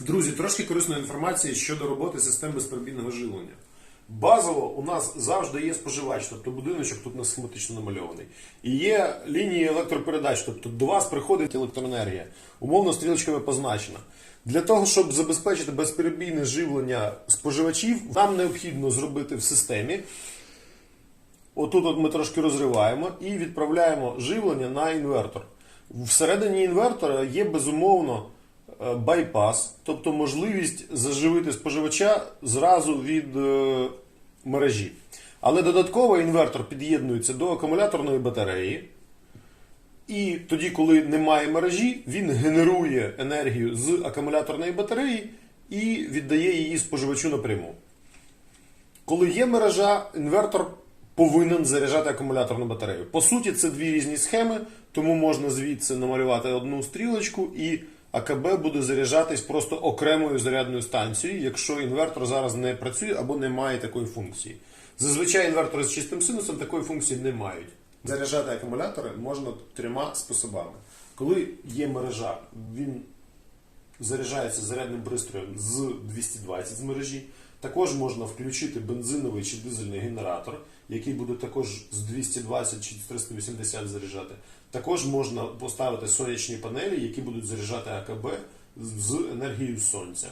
Друзі, трошки корисної інформації щодо роботи систем безперебійного живлення. Базово у нас завжди є споживач, тобто будиночок тут у нас схематично намальований. І є лінії електропередач, тобто до вас приходить електроенергія, умовно стрілочками позначена. Для того, щоб забезпечити безперебійне живлення споживачів, нам необхідно зробити в системі. Отут от ми трошки розриваємо і відправляємо живлення на інвертор. Всередині інвертора є безумовно байпас, тобто можливість заживити споживача зразу від е, мережі. Але додатково інвертор під'єднується до акумуляторної батареї. І тоді, коли немає мережі, він генерує енергію з акумуляторної батареї і віддає її споживачу напряму. Коли є мережа, інвертор повинен заряджати акумуляторну батарею. По суті, це дві різні схеми, тому можна звідси намалювати одну стрілочку, і АКБ буде заряджатись просто окремою зарядною станцією, якщо інвертор зараз не працює або не має такої функції. Зазвичай інвертори з чистим синусом такої функції не мають. Заряджати акумулятори можна трьома способами. Коли є мережа, він заряджається зарядним пристроєм з 220 з мережі. Також можна включити бензиновий чи дизельний генератор, який буде також з 220 чи 380 заряджати. Також можна поставити сонячні панелі, які будуть заряджати АКБ з енергією сонця.